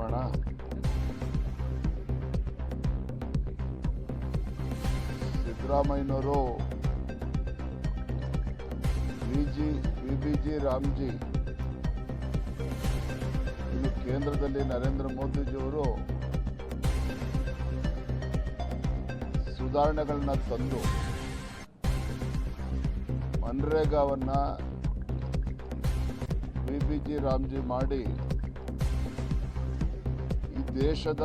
ಮಾಡೋಣ ಸಿದ್ದರಾಮಯ್ಯನವರು V G V B G Ramji. ಇನ್ನು ಕೇಂದ್ರದಲ್ಲಿ ನರೇಂದ್ರ ಮೋದಿಜಿಯವರು ಸುಧಾರಣೆಗಳನ್ನ ತಂದು ಮನ್ರೇಗಾವನ್ನ ಬಿ ಬಿ ಜಿ ರಾಮ್ಜಿ ಮಾಡಿ ದೇಶದ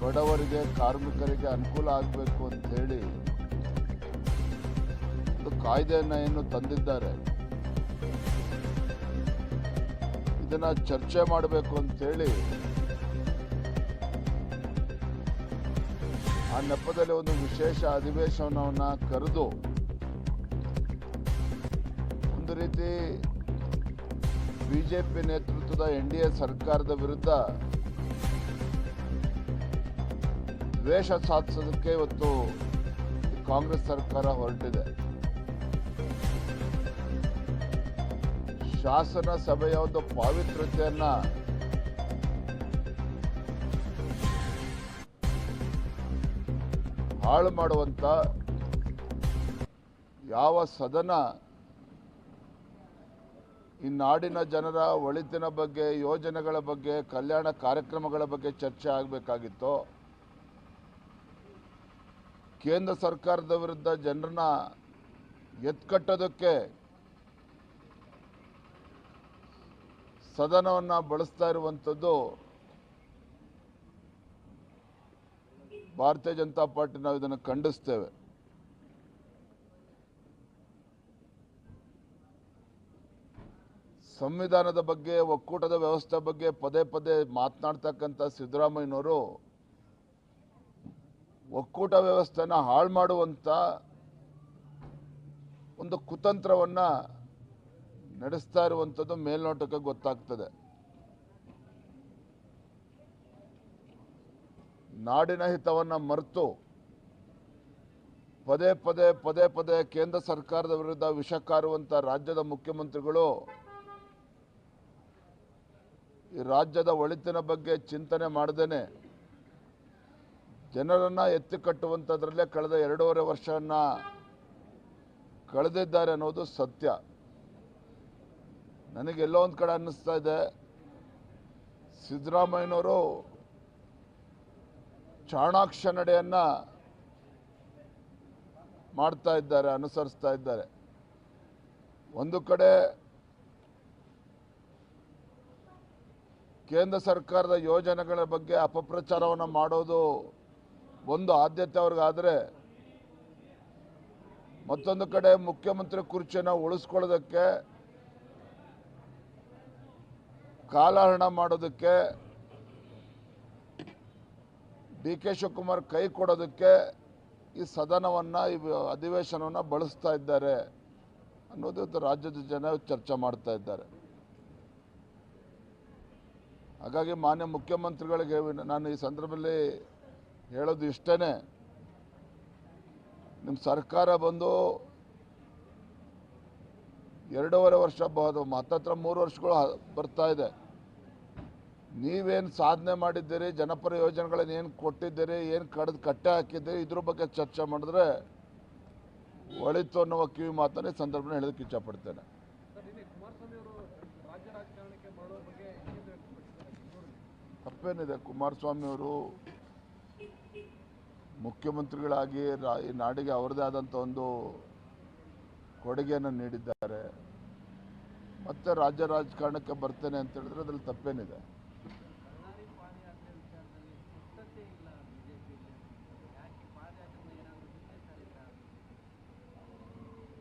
ಬಡವರಿಗೆ, ಕಾರ್ಮಿಕರಿಗೆ ಅನುಕೂಲ ಆಗಬೇಕು ಅಂತ ಹೇಳಿ ಒಂದು ಕಾಯ್ದೆಯನ್ನು ಏನು ತಂದಿದ್ದಾರೆ. ಇದನ್ನ ಚರ್ಚೆ ಮಾಡಬೇಕು ಅಂತೇಳಿ ಆ ನೆಪದಲ್ಲಿ ಒಂದು ವಿಶೇಷ ಅಧಿವೇಶನವನ್ನ ಕರೆದು ಒಂದು ರೀತಿ ಬಿಜೆಪಿ ನೇತೃತ್ವದ ಎನ್ ಡಿ ಎ ಸರ್ಕಾರದ ವಿರುದ್ಧ ದ್ವೇಷ ಸಾಧಿಸೋದಕ್ಕೆ ಇವತ್ತು ಕಾಂಗ್ರೆಸ್ ಸರ್ಕಾರ ಹೊರಟಿದೆ. ಶಾಸನ ಸಭೆಯ ಒಂದು ಪಾವಿತ್ರ್ಯತೆಯನ್ನ ಹಾಳು ಮಾಡುವಂತ ಯಾವ ಸದನ ಈ ನಾಡಿನ ಜನರ ಒಳಿತಿನ ಬಗ್ಗೆ ಯೋಜನೆಗಳ ಬಗ್ಗೆ ಕಲ್ಯಾಣ ಕಾರ್ಯಕ್ರಮಗಳ ಬಗ್ಗೆ ಚರ್ಚೆ ಆಗಬೇಕಾಗಿತ್ತು ಕೇಂದ್ರ ಸರ್ಕಾರದ ವಿರುದ್ಧ ಜನರನ್ನ ಎತ್ಕಟ್ಟೋದಕ್ಕೆ ಸದನವನ್ನು ಬಳಸ್ತಾ ಇರುವಂಥದ್ದು ಭಾರತೀಯ ಜನತಾ ಪಾರ್ಟಿ ನಾವು ಇದನ್ನು ಖಂಡಿಸ್ತೇವೆ. ಸಂವಿಧಾನದ ಬಗ್ಗೆ ಒಕ್ಕೂಟದ ವ್ಯವಸ್ಥೆ ಬಗ್ಗೆ ಪದೇ ಪದೇ ಮಾತನಾಡ್ತಕ್ಕಂಥ ಸಿದ್ದರಾಮಯ್ಯನವರು ಒಕ್ಕೂಟ ವ್ಯವಸ್ಥೆನ ಹಾಳು ಮಾಡುವಂಥ ಒಂದು ಕುತಂತ್ರವನ್ನು ನಡೆಸ್ತಾ ಇರುವಂಥದ್ದು ಮೇಲ್ನೋಟಕ್ಕೆ ಗೊತ್ತಾಗ್ತದೆ. ನಾಡಿನ ಹಿತವನ್ನು ಮರೆತು ಪದೇ ಪದೇ ಪದೇ ಪದೇ ಕೇಂದ್ರ ಸರ್ಕಾರದ ವಿರುದ್ಧ ವಿಷ ಕಾರುವಂಥ ರಾಜ್ಯದ ಮುಖ್ಯಮಂತ್ರಿಗಳು ಈ ರಾಜ್ಯದ ಒಳಿತಿನ ಬಗ್ಗೆ ಚಿಂತನೆ ಮಾಡದೇನೆ. ಜನರನ್ನ ಎತ್ತಿ ಕಟ್ಟುವಂಥದ್ರಲ್ಲೇ ಕಳೆದ ಎರಡೂವರೆ ವರ್ಷವನ್ನು ಕಳೆದಿದ್ದಾರೆ ಅನ್ನೋದು ಸತ್ಯ. ನನಗೆಲ್ಲೋ ಒಂದು ಕಡೆ ಅನ್ನಿಸ್ತಾ ಇದೆ. ಸಿದ್ದರಾಮಯ್ಯನವರು ಚಾಣಾಕ್ಷ ನಡೆಯನ್ನ ಮಾಡ್ತಾ ಇದ್ದಾರೆ, ಅನುಸರಿಸ್ತಾ ಇದ್ದಾರೆ. ಒಂದು ಕಡೆ ಕೇಂದ್ರ ಸರ್ಕಾರದ ಯೋಜನೆಗಳ ಬಗ್ಗೆ ಅಪಪ್ರಚಾರವನ್ನು ಮಾಡೋದು ಒಂದು ಆದ್ಯತೆ ಅವ್ರಿಗಾದರೆ ಮತ್ತೊಂದು ಕಡೆ ಮುಖ್ಯಮಂತ್ರಿ ಕುರ್ಚಿಯನ್ನು ಉಳಿಸ್ಕೊಳ್ಳೋದಕ್ಕೆ, ಕಾಲಹರಣ ಮಾಡೋದಕ್ಕೆ, ಡಿ ಕೆ ಶಿವಕುಮಾರ್ ಕೈ ಕೊಡೋದಕ್ಕೆ ಈ ಸದನವನ್ನು, ಈ ಅಧಿವೇಶನವನ್ನು ಬಳಸ್ತಾ ಇದ್ದಾರೆ ಅನ್ನೋದು ರಾಜ್ಯದ ಜನ ಚರ್ಚೆ ಮಾಡ್ತಾ ಇದ್ದಾರೆ. ಹಾಗಾಗಿ ಮಾನ್ಯ ಮುಖ್ಯಮಂತ್ರಿಗಳಿಗೆ ನಾನು ಈ ಸಂದರ್ಭದಲ್ಲಿ ಹೇಳೋದು ಇಷ್ಟೇ ನಿಮ್ಮ ಸರ್ಕಾರ ಬಂದು ಎರಡೂವರೆ ವರ್ಷ ಬಹುದು ಮತ್ತತ್ರ ಮೂರು ವರ್ಷಗಳು ಬರ್ತಾ ಇದೆ. ನೀವೇನು ಸಾಧನೆ ಮಾಡಿದ್ದೀರಿ, ಜನಪರ ಯೋಜನೆಗಳನ್ನು ಏನು ಕೊಟ್ಟಿದ್ದೀರಿ, ಏನು ಕಡ್ದು ಕಟ್ಟೆ ಹಾಕಿದ್ದೀರಿ, ಇದ್ರ ಬಗ್ಗೆ ಚರ್ಚೆ ಮಾಡಿದ್ರೆ ಒಳಿತು ಅನ್ನುವ ಕಿವಿ ಮಾತನ್ನ ಈ ಸಂದರ್ಭ ಹೇಳೋದಕ್ಕೆ ವ್ಯಕ್ತಪಡಿಸಿದ್ದಾರೆ ತಪ್ಪೇನಿದೆ ಕುಮಾರಸ್ವಾಮಿ ಅವರು ಮುಖ್ಯಮಂತ್ರಿಗಳಾಗಿ ರಾ- ಈ ನಾಡಿಗೆ ಅವರದೇ ಆದಂಥ ಒಂದು ಕೊಡುಗೆಯನ್ನು ನೀಡಿದ್ದಾರೆ. ಮತ್ತೆ ರಾಜ್ಯ ರಾಜಕಾರಣಕ್ಕೆ ಬರ್ತೇನೆ ಅಂತ ಹೇಳಿದ್ರೆ ಅದರಲ್ಲಿ ತಪ್ಪೇನಿದೆ.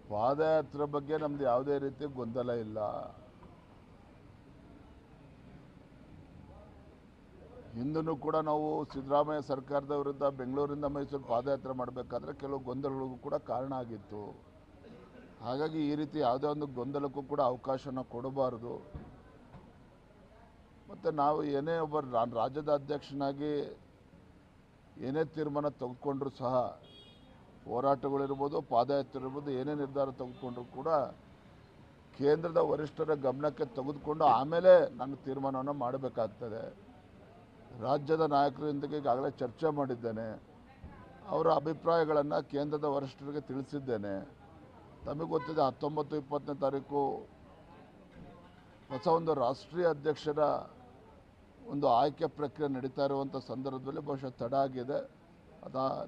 ಪಾದಯಾತ್ರೆ ಬಗ್ಗೆ ನಮ್ದು ಯಾವುದೇ ರೀತಿ ಗೊಂದಲ ಇಲ್ಲ. ಹಿಂದೂ ಕೂಡ ನಾವು ಸಿದ್ದರಾಮಯ್ಯ ಸರ್ಕಾರದ ವಿರುದ್ಧ ಬೆಂಗಳೂರಿಂದ ಮೈಸೂರು ಪಾದಯಾತ್ರೆ ಮಾಡಬೇಕಾದ್ರೆ ಕೆಲವು ಗೊಂದಲಗಳಿಗೂ ಕೂಡ ಕಾರಣ ಆಗಿತ್ತು. ಹಾಗಾಗಿ ಈ ರೀತಿ ಯಾವುದೇ ಒಂದು ಗೊಂದಲಕ್ಕೂ ಕೂಡ ಅವಕಾಶನ ಕೊಡಬಾರ್ದು. ಮತ್ತು ನಾವು ಏನೇ ಒಬ್ಬ ರಾಜ್ಯದ ಅಧ್ಯಕ್ಷನಾಗಿ ಏನೇ ತೀರ್ಮಾನ ತೆಗೆದುಕೊಂಡ್ರೂ ಸಹ ಹೋರಾಟಗಳಿರ್ಬೋದು ಪಾದಯಾತ್ರೆ ಇರ್ಬೋದು ಏನೇ ನಿರ್ಧಾರ ತೆಗೆದುಕೊಂಡ್ರು ಕೂಡ ಕೇಂದ್ರದ ವರಿಷ್ಠರ ಗಮನಕ್ಕೆ ತೆಗೆದುಕೊಂಡು ಆಮೇಲೆ ನಾನು ತೀರ್ಮಾನವನ್ನು ಮಾಡಬೇಕಾಗ್ತದೆ. ರಾಜ್ಯದ ನಾಯಕರೊಂದಿಗೆ ಈಗಾಗಲೇ ಚರ್ಚೆ ಮಾಡಿದ್ದೇನೆ. ಅವರ ಅಭಿಪ್ರಾಯಗಳನ್ನು ಕೇಂದ್ರದ ವರಿಷ್ಠರಿಗೆ ತಿಳಿಸಿದ್ದೇನೆ. ತಮಗೆ ಗೊತ್ತಿದೆ ಹತ್ತೊಂಬತ್ತು ಇಪ್ಪತ್ತನೇ ತಾರೀಕು ಹೊಸ ಒಂದು ರಾಷ್ಟ್ರೀಯ ಅಧ್ಯಕ್ಷರ ಒಂದು ಆಯ್ಕೆ ಪ್ರಕ್ರಿಯೆ ನಡೀತಾ ಇರುವಂಥ ಸಂದರ್ಭದಲ್ಲಿ ಬಹುಶಃ ತಡ ಆಗಿದೆ. ಅದ